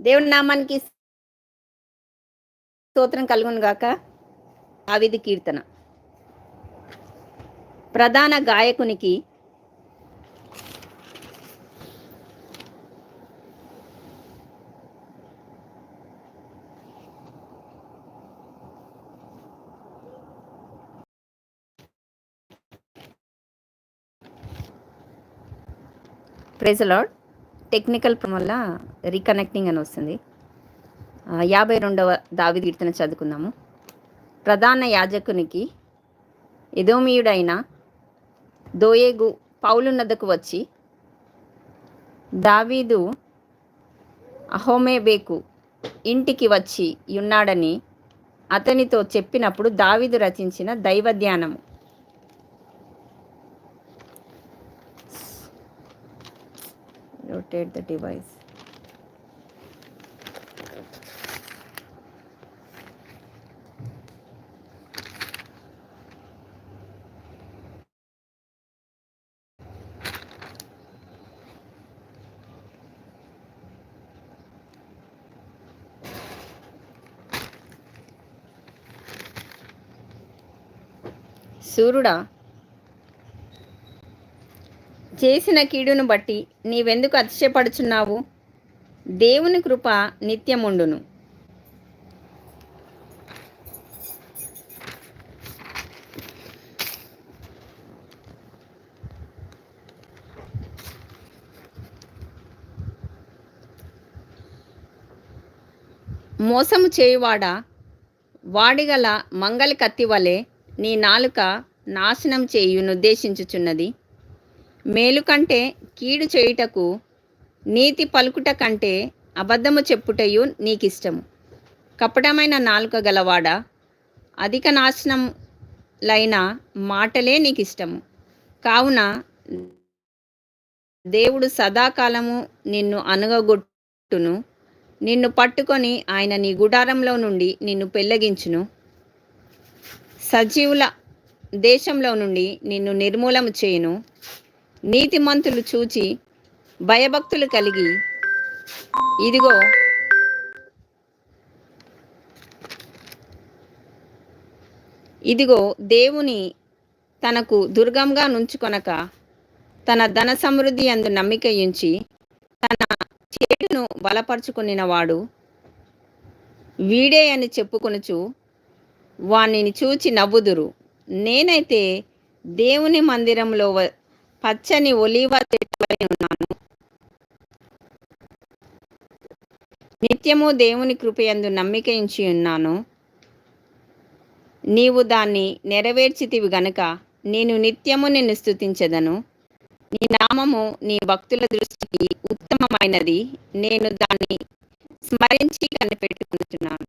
దేవుని నామానికి స్తోత్రం కలుగును గాక. ఆవిధి కీర్తన. ప్రధాన గాయకునికి ప్రైజ్ లాడ్ టెక్నికల్ వల్ల రీకనెక్టింగ్ అని వస్తుంది. యాభై రెండవ దావి కీర్తన చదువుకుందాము. ప్రధాన యాజకునికి ఎదోమీయుడైన దోయేగు పౌలున్నదకు వచ్చి దావీదు అహోమేబేకు ఇంటికి వచ్చి ఉన్నాడని అతనితో చెప్పినప్పుడు దావీదు రచించిన దైవ rotate the device సూర్యుడా చేసిన కీడును బట్టి నీవెందుకు అతిశయపడుచున్నావు? దేవుని కృప నిత్యముండును. మోసము చేయువాడా వాడిగల మంగలి కత్తి వలె నీ నాలుక నాశనం చేయునుద్దేశించుచున్నది. మేలు కంటే కీడు చేయుటకు నీతి పలుకుట కంటే అబద్ధము చెప్పుటయు నీకిష్టము. కపటమైన నాలుక గలవాడ? అధిక నాశనం లైన మాటలే నీకిష్టము. కావున దేవుడు సదాకాలము నిన్ను అనుగగొట్టును నిన్ను పట్టుకొని ఆయన నీ గుడారంలో నుండి నిన్ను పెళ్ళగించును సజీవుల దేశంలో నుండి నిన్ను నిర్మూలము చేయును. నీతిమంతులు చూచి భయభక్తులు కలిగి ఇదిగో ఇదిగో దేవుని తనకు దుర్గంగా నుంచుకొనక తన ధన సమృద్ధి అందు నమ్మిక ఉంచి తన చేటును బలపరుచుకునినవాడు వీడే అని చెప్పుకొనుచు వానిని చూచి నవ్వుదురు. నేనైతే దేవుని మందిరంలో వ- పచ్చని ఒలీవ చెట్టుపై ఉన్నాను. నిత్యము దేవుని కృపయందు నమ్మిక ఉంచి ఉన్నాను. నీవు దాన్ని నెరవేర్చితివి గనుక నేను నిత్యము నిన్ను స్థుతించదను నీ నామము నీ భక్తుల దృష్టికి ఉత్తమమైనది. నేను దాన్ని స్మరించి కనిపెట్టుకుంటున్నాను